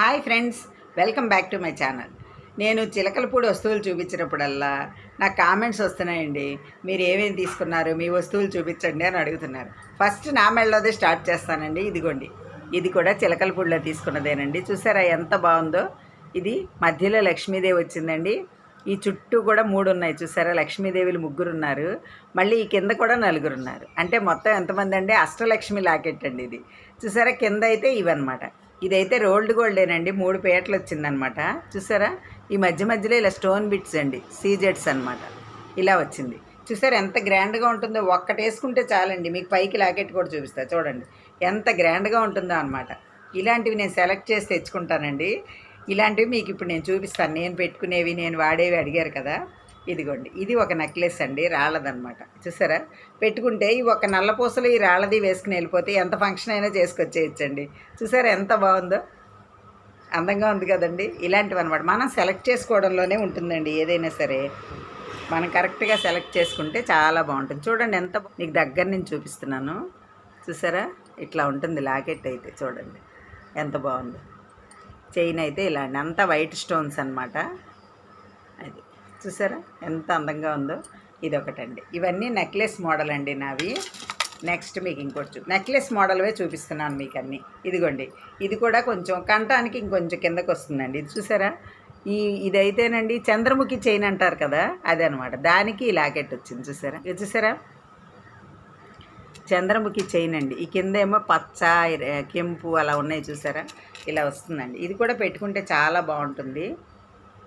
Hi friends welcome back to my channel. నేను చిలకలపూడి వస్తువులు చూపించినప్పుడల్లా నాకు కామెంట్స్ వస్తున్నాయండి. మీరు ఏమేమి తీసుకున్నారు మీ వస్తువులు చూపించండి అని అడుగుతున్నారు. ఫస్ట్ నా మెళ్ళదే స్టార్ట్ చేస్తానండి ఇదిగోండి. ఇది కూడా చిలకలపూడిలో తీసుకున్నదేనండి. చూసారా ఎంత బాగుందో? ఇది మధ్యలో లక్ష్మీదేవి వచ్చిందండి. ఈ చుట్టూ కూడా మూడు ఉన్నాయి చూసారా? లక్ష్మీదేవిలు ముగ్గురు ఉన్నారు మళ్ళీ ఈ కింద కూడా నలుగురు ఉన్నారు అంటే మొత్తం ఎంతమంది అండి? అష్టలక్ష్మి లాకెట్ అండి ఇది. చూసారా? కింద అయితే ఇవన్నమాట. ఇదైతే రోల్డ్ గోల్డేనండి. మూడు పేటలు వచ్చిందనమాట చూసారా? ఈ మధ్య మధ్యలో ఇలా స్టోన్ బిట్స్ అండి. సీజెట్స్ అనమాట. ఇలా వచ్చింది. చూసారా ఎంత గ్రాండ్గా ఉంటుందో? ఒక్కటి వేసుకుంటే చాలండి. మీకు పైకి లాకెట్ కూడా చూపిస్తా. చూడండి. ఎంత గ్రాండ్గా ఉంటుందో అనమాట. ఇలాంటివి నేను సెలెక్ట్ చేసి తెచ్చుకుంటానండి. ఇలాంటివి మీకు ఇప్పుడు నేను చూపిస్తాను. నేను పెట్టుకునేవి నేను వాడేవి అడిగారు కదా. ఇదిగోండి ఇది ఒక నెక్లెస్ అండి రాళ్ళదనమాట చూసారా? పెట్టుకుంటే ఈ ఒక నల్లపూసలు ఈ రాళ్ళది వేసుకుని వెళ్ళిపోతే ఎంత ఫంక్షన్ అయినా చేసుకొచ్చేయచ్చండి. చూసారా ఎంత బాగుందో? అందంగా ఉంది కదండి. ఇలాంటివి అనమాట మనం సెలెక్ట్ చేసుకోవడంలోనే ఉంటుందండి ఏదైనా సరే. మనం కరెక్ట్గా సెలెక్ట్ చేసుకుంటే చాలా బాగుంటుంది. చూడండి ఎంత నీకు దగ్గర నుంచి చూపిస్తున్నాను. చూసారా? ఇట్లా ఉంటుంది లాకెట్ అయితే చూడండి. ఎంత బాగుందో. చైన్ అయితే ఇలా అండి అంతా వైట్ స్టోన్స్ అనమాట అది. చూసారా? ఎంత అందంగా ఉందో. ఇది ఒకటండి ఇవన్నీ నెక్లెస్ మోడల్ అండి నావి. నెక్స్ట్ మీకు ఇంకోటి చూ నెక్లెస్ మోడల్వే చూపిస్తున్నాను మీకు అన్నీ ఇదిగోండి. ఇది కూడా కొంచెం కంటానికి ఇంకొంచెం కిందకు వస్తుందండి ఇది చూసారా? ఈ ఇదైతేనండి చంద్రముఖి చైన్ అంటారు కదా? అదే అనమాట దానికి ఈ లాకెట్ వచ్చింది. చూసారా? ఇది చూసారా? చంద్రముఖి చైన్ అండి. ఈ కింద ఏమో పచ్చ కెంపు అలా ఉన్నాయి చూసారా? ఇలా వస్తుందండి. ఇది కూడా పెట్టుకుంటే చాలా బాగుంటుంది.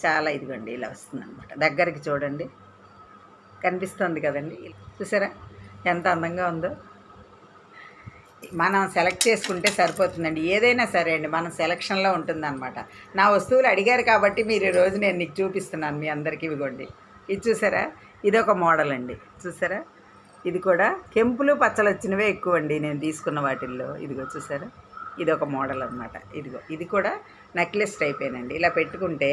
చాలా ఇదిగోండి ఇలా వస్తుంది అనమాట దగ్గరికి చూడండి. కనిపిస్తుంది కదండి. చూసారా? ఎంత అందంగా ఉందో. మనం సెలెక్ట్ చేసుకుంటే సరిపోతుందండి. ఏదైనా సరే అండి మనం సెలక్షన్లో ఉంటుందన్నమాట. నా వస్తువులు అడిగారు కాబట్టి మీరు ఈ రోజు నేను నీకు చూపిస్తున్నాను మీ అందరికీ ఇవిగోండి ఇది చూసారా? ఇది ఒక మోడల్ అండి. చూసారా? ఇది కూడా కెంపులు పచ్చలు వచ్చినవే ఎక్కువ అండి నేను తీసుకున్న వాటిల్లో. ఇదిగో చూసారా? ఇది ఒక మోడల్ అనమాట ఇదిగో ఇది కూడా నెక్లెస్ టైపేనండి. ఇలా పెట్టుకుంటే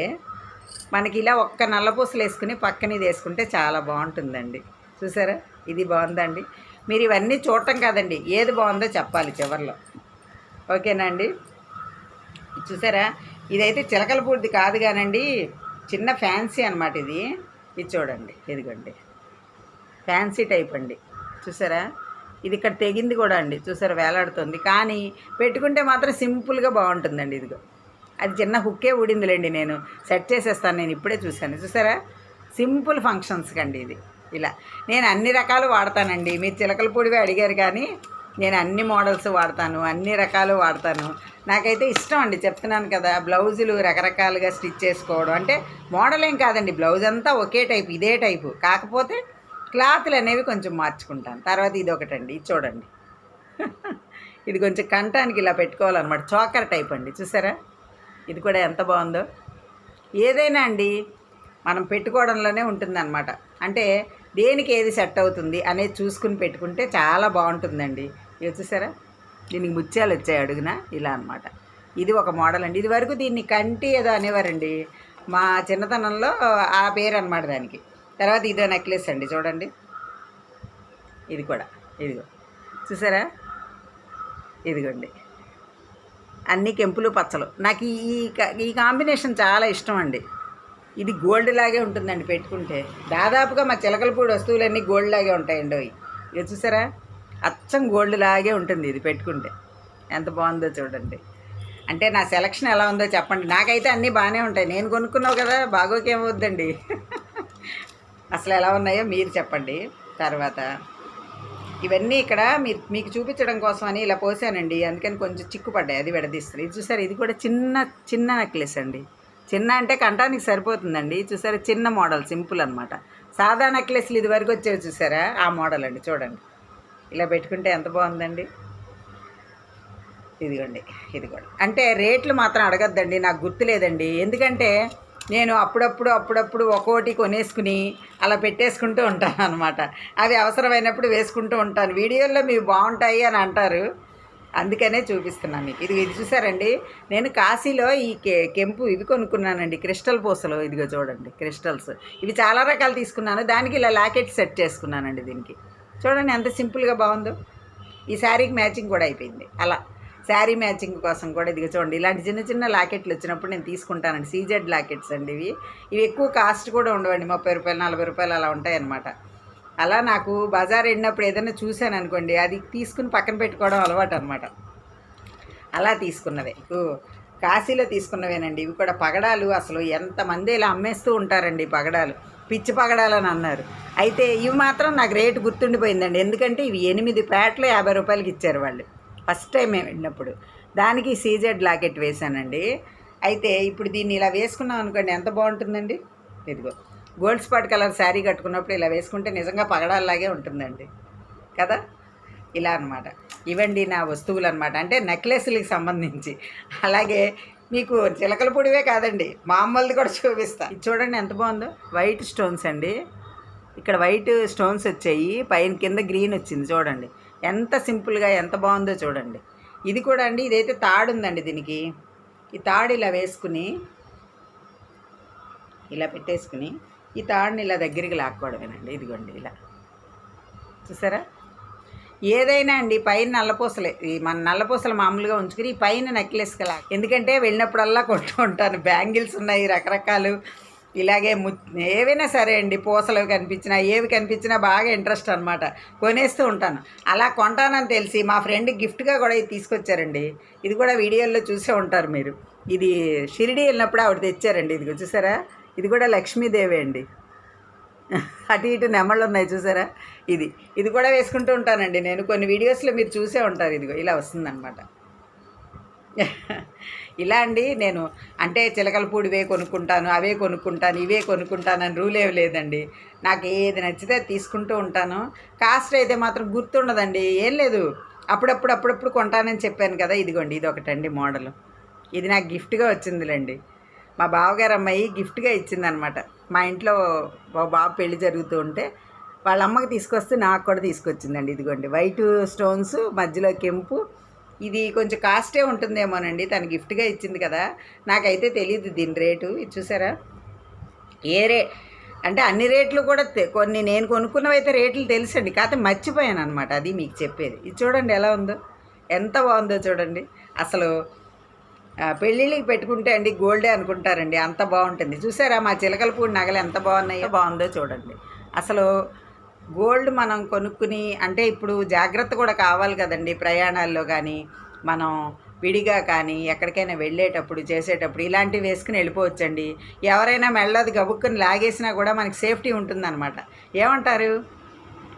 మనకి ఇలా ఒక్క నల్లపూసలు వేసుకుని పక్కన ఇది వేసుకుంటే చాలా బాగుంటుందండి. చూసారా? ఇది బాగుందండి. మీరు ఇవన్నీ చూడటం కాదండి. ఏది బాగుందో చెప్పాలి చివర్లో. ఓకేనా అండి? చూసారా? ఇదైతే చిలకల పూర్తి కాదు కానండి. చిన్న ఫ్యాన్సీ అనమాట ఇది. ఇది చూడండి. ఇదిగోండి. ఫ్యాన్సీ టైప్ అండి. చూసారా? ఇది ఇక్కడ తెగింది కూడా అండి. చూసారా? వేలాడుతుంది. కానీ పెట్టుకుంటే మాత్రం సింపుల్గా బాగుంటుందండి. ఇదిగో. అది చిన్న హుక్కే ఊడిందిలేండి నేను. సెట్ చేసేస్తాను నేను ఇప్పుడే చూశాను. చూసారా? సింపుల్ ఫంక్షన్స్కి అండి ఇది. ఇలా. నేను అన్ని రకాలు వాడతానండి. మీరు చిలకల పొడివి అడిగారు కానీ నేను అన్ని మోడల్స్ వాడతాను అన్ని రకాలు వాడతాను. నాకైతే ఇష్టం అండి చెప్తున్నాను కదా బ్లౌజులు రకరకాలుగా స్టిచ్ చేసుకోవడం. అంటే మోడల్ ఏం కాదండి బ్లౌజ్ అంతా ఒకే టైప్ ఇదే టైపు. కాకపోతే క్లాత్లు అనేవి కొంచెం మార్చుకుంటాను. తర్వాత ఇది ఒకటండి ఇది చూడండి. ఇది కొంచెం కంటానికి ఇలా పెట్టుకోవాలన్నమాట. చోకర్ టైప్ అండి చూసారా? ఇది కూడా ఎంత బాగుందో. ఏదైనా అండి మనం పెట్టుకోవడంలోనే ఉంటుందన్నమాట. అంటే దేనికి ఏది సెట్ అవుతుంది అనేది చూసుకుని పెట్టుకుంటే చాలా బాగుంటుందండి. ఇది చూసారా? దీనికి ముత్యాలు వచ్చాయి అడుగున ఇలా అన్నమాట. ఇది ఒక మోడల్ అండి. ఇది వరకు దీన్ని కంటి ఏదో అనేవారండి. మా చిన్నతనంలో ఆ పేరు అనమాట దానికి. తర్వాత ఇదో నెక్లెస్ అండి చూడండి. ఇది కూడా ఇదిగో. చూసారా? ఇదిగోండి. అన్ని కెంపులు పచ్చలు. నాకు ఈ ఈ క- ఈ కాంబినేషన్ చాలా ఇష్టం అండి. ఇది గోల్డ్ లాగే ఉంటుందండి పెట్టుకుంటే. దాదాపుగా మా చిలకలపూడి వస్తువులన్నీ గోల్డ్ లాగే ఉంటాయండి అవి. ఇది చూసారా? అచ్చం గోల్డ్ లాగే ఉంటుంది ఇది పెట్టుకుంటే. ఎంత బాగుందో చూడండి. అంటే నా సెలక్షన్ ఎలా ఉందో చెప్పండి. నాకైతే అన్నీ బాగానే ఉంటాయి. నేను కొనుక్కున్నావు కదా బాగోకేమవుద్దండి అసలు ఎలా ఉన్నాయో మీరు చెప్పండి. తర్వాత ఇవన్నీ ఇక్కడ మీ మీకు చూపించడం కోసం అని ఇలా పోసానండి. అందుకని కొంచెం చిక్కుపడ్డాయి. అది విడదీస్తుంది. ఇది చూసారు? ఇది కూడా చిన్న చిన్న నెక్లెస్ అండి. చిన్న అంటే కంటానికి సరిపోతుందండి. చూసారా? చిన్న మోడల్ సింపుల్ అనమాట సాదా నెక్లెస్లు ఇది వరకు వచ్చేవి చూసారా? ఆ మోడల్ అండి. చూడండి. ఇలా పెట్టుకుంటే ఎంత బాగుందండి? ఇదిగోండి. ఇది కూడా అంటే రేట్లు మాత్రం అడగద్దండి. నాకు గుర్తులేదండి. ఎందుకంటే నేను అప్పుడప్పుడు అప్పుడప్పుడు ఒక్కోటి కొనేసుకుని అలా పెట్టేసుకుంటూ ఉంటాను అనమాట అవి అవసరమైనప్పుడు వేసుకుంటూ ఉంటాను. వీడియోల్లో మీరు బాగుంటాయి అని అంటారు. అందుకనే చూపిస్తున్నాను మీకు. ఇది ఇది చూసారండి? నేను కాశీలో ఈ కె కెంపు ఇవి కొనుక్కున్నానండి. క్రిస్టల్ పూసలు ఇదిగో చూడండి. క్రిస్టల్స్. ఇవి చాలా రకాలు తీసుకున్నాను. దానికి ఇలా లాకెట్ సెట్ చేసుకున్నానండి దీనికి. చూడండి ఎంత సింపుల్గా బాగుందో. ఈ శారీకి మ్యాచింగ్ కూడా అయిపోయింది. అలా. శారీ మ్యాచింగ్ కోసం కూడా ఇదిగో చూడండి ఇలాంటి చిన్న చిన్న లాకెట్లు వచ్చినప్పుడు నేను తీసుకుంటానండి. సీజెడ్ లాకెట్స్ అండి ఇవి. ఇవి ఎక్కువ కాస్ట్ కూడా ఉండవండి ముప్పై రూపాయలు నలభై రూపాయలు అలా ఉంటాయన్నమాట. అలా నాకు బజార్ వెళ్ళినప్పుడు ఏదైనా చూశాను అనుకోండి అది తీసుకుని పక్కన పెట్టుకోవడం అలవాటు అనమాట అలా తీసుకున్నవే. ఓ, కాశీలో తీసుకున్నవేనండి. ఇవి కూడా పగడాలు అసలు ఎంతమంది ఇలా అమ్మేస్తూ ఉంటారండి పగడాలు. పిచ్చి పగడాలని అన్నారు. అయితే ఇవి మాత్రం నాకు రేటు గుర్తుండిపోయిందండి. ఎందుకంటే ఇవి ఎనిమిది ప్యాట్లు యాభై రూపాయలకి ఇచ్చారు వాళ్ళు. ఫస్ట్ టైం మేము వెళ్ళినప్పుడు. దానికి సీజెడ్ లాకెట్ వేశానండి. అయితే ఇప్పుడు దీన్ని ఇలా వేసుకున్నాం అనుకోండి ఎంత బాగుంటుందండి? ఇదిగో గోల్డ్ స్పాట్ కలర్ శారీ కట్టుకున్నప్పుడు ఇలా వేసుకుంటే నిజంగా పగడాల్లాగే ఉంటుందండి. కదా? ఇలా అన్నమాట. ఇవండి నా వస్తువులు అనమాట అంటే నెక్లెస్లకి సంబంధించి. అలాగే మీకు చిలకల పొడివే కాదండి మామూలుది కూడా చూపిస్తా. ఇది చూడండి ఎంత బాగుందో. వైట్ స్టోన్స్ అండి. ఇక్కడ వైట్ స్టోన్స్ వచ్చాయి పైన కింద గ్రీన్ వచ్చింది చూడండి. ఎంత సింపుల్గా ఎంత బాగుందో చూడండి. ఇది కూడా అండి ఇదైతే తాడు ఉందండి దీనికి. ఈ తాడు ఇలా వేసుకుని ఇలా పెట్టేసుకుని ఈ తాడుని ఇలా దగ్గరికి లాక్కోవడమేనండి. ఇదిగోండి ఇలా. చూసారా? ఏదైనా అండి పైన నల్లపూసలే ఈ మన నల్లపూసలు మామూలుగా ఉంచుకుని ఈ పైన నెక్లెస్ కలా ఎందుకంటే వెళ్ళినప్పుడల్లా కొంటూ ఉంటాను బ్యాంగిల్స్ ఉన్నాయి రకరకాలు. ఇలాగే ము ఏవైనా సరే అండి పూసలు కనిపించినా ఏవి కనిపించినా బాగా ఇంట్రెస్ట్ అనమాట కొనేస్తూ ఉంటాను. అలా కొంటానని తెలిసి మా ఫ్రెండ్ గిఫ్ట్గా కూడా ఇది తీసుకొచ్చారండి. ఇది కూడా వీడియోల్లో చూసే ఉంటారు మీరు. ఇది షిరిడి వెళ్ళినప్పుడు ఆవిడ తెచ్చారండి. ఇది చూసారా? ఇది కూడా లక్ష్మీదేవి అండి. అటు ఇటు నెమళ్ళు ఉన్నాయి చూసారా? ఇది. ఇది కూడా వేసుకుంటూ ఉంటానండి నేను. కొన్ని వీడియోస్లో మీరు చూసే ఉంటారు. ఇదిగో ఇలా వస్తుందన్నమాట. ఇలా అండి నేను అంటే చిలకల పూడివే కొనుక్కుంటాను అవే కొనుక్కుంటాను ఇవే కొనుక్కుంటాను అని రూల్ ఏమి లేదండి. నాకు ఏది నచ్చితే అది తీసుకుంటూ ఉంటాను. కాస్ట్ అయితే మాత్రం గుర్తుండదండి. ఏం లేదు. అప్పుడప్పుడు అప్పుడప్పుడు కొంటానని చెప్పాను కదా ఇదిగోండి ఇది ఒకటండి మోడల్. ఇది నాకు గిఫ్ట్గా వచ్చిందిలేండి. మా బావగారు అమ్మాయి గిఫ్ట్గా ఇచ్చిందనమాట. మా ఇంట్లో మా బాబు పెళ్ళి జరుగుతూ ఉంటే వాళ్ళ అమ్మకి తీసుకొస్తే నాకు కూడా తీసుకొచ్చిందండి. ఇదిగోండి వైట్ స్టోన్స్ మధ్యలో కెంపు ఇది కొంచెం కాస్టే ఉంటుందేమోనండి. తను గిఫ్ట్గా ఇచ్చింది కదా. నాకైతే తెలియదు దీని రేటు. ఇది చూసారా? ఏ రే అంటే అన్ని రేట్లు కూడా కొన్ని నేను కొనుక్కున్నవి అయితే రేట్లు తెలుసండి. కాకపోతే మర్చిపోయాను అనమాట అది మీకు చెప్పేది. ఇది చూడండి ఎలా ఉందో. ఎంత బాగుందో చూడండి. అసలు పెళ్ళిళ్ళకి పెట్టుకుంటే అండి గోల్డే అనుకుంటారండి. అంత బాగుంటుంది. చూసారా మా చిలకల పూడి నగలు ఎంత బాగున్నాయో? బాగుందో చూడండి. అసలు గోల్డ్ మనం కొనుక్కుని అంటే ఇప్పుడు జాగ్రత్త కూడా కావాలి కదండి ప్రయాణాల్లో కానీ మనం విడిగా కానీ ఎక్కడికైనా వెళ్ళేటప్పుడు చేసేటప్పుడు ఇలాంటివి వేసుకుని వెళ్ళిపోవచ్చండి. ఎవరైనా మెళ్ళది గబుక్కుని లాగేసినా కూడా మనకి సేఫ్టీ ఉంటుందన్నమాట. ఏమంటారు?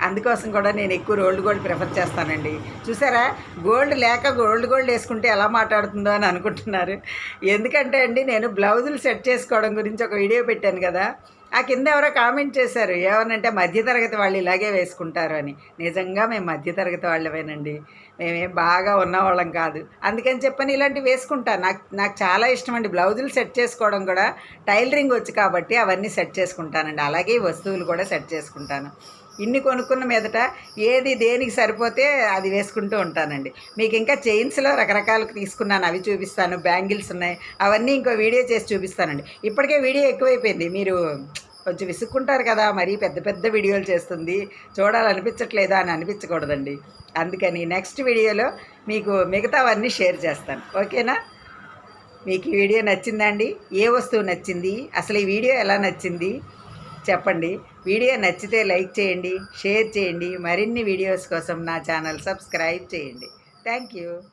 అందుకోసం కూడా నేను ఎక్కువ రోల్డ్ గోల్డ్ ప్రిఫర్ చేస్తానండి. చూసారా? గోల్డ్ లేక గోల్డ్ గోల్డ్ వేసుకుంటే ఎలా మాట్లాడుతుందో అని అనుకుంటున్నారు. ఎందుకంటే అండి నేను బ్లౌజులు సెట్ చేసుకోవడం గురించి ఒక వీడియో పెట్టాను కదా. ఆ కింద ఎవరో కామెంట్ చేశారు ఏమనంటే మధ్యతరగతి వాళ్ళు ఇలాగే వేసుకుంటారు అని. నిజంగా మేము మధ్యతరగతి వాళ్ళమేనండి. మేమేం బాగా ఉన్నవాళ్ళం కాదు. అందుకని చెప్పని ఇలాంటివి వేసుకుంటాను నాకు నాకు చాలా ఇష్టం అండి బ్లౌజులు సెట్ చేసుకోవడం కూడా టైలరింగ్ వచ్చు కాబట్టి అవన్నీ సెట్ చేసుకుంటానండి. అలాగే వస్తువులు కూడా సెట్ చేసుకుంటాను. ఇన్ని కొనుక్కున్న మీదట ఏది దేనికి సరిపోతే అది వేసుకుంటూ ఉంటానండి. మీకు ఇంకా చైన్స్లో రకరకాలు తీసుకున్నాను. అవి చూపిస్తాను. బ్యాంగిల్స్ ఉన్నాయి. అవన్నీ ఇంకో వీడియో చేసి చూపిస్తానండి. ఇప్పటికే వీడియో ఎక్కువైపోయింది. మీరు కొంచెం విసుక్కుంటారు కదా మరీ పెద్ద పెద్ద వీడియోలు చేస్తుంది. చూడాలనిపించట్లేదా అని అనిపించకూడదండి. అందుకని నెక్స్ట్ వీడియోలో మీకు మిగతావన్నీ షేర్ చేస్తాను. ఓకేనా? మీకు ఈ వీడియో నచ్చిందండి? ఏ వస్తువు నచ్చింది? అసలు ఈ వీడియో ఎలా నచ్చింది? చెప్పండి. వీడియో నచ్చితే లైక్ చేయండి షేర్ చేయండి. మరిన్ని వీడియోస్ కోసం నా ఛానల్ సబ్స్క్రైబ్ చేయండి. Thank you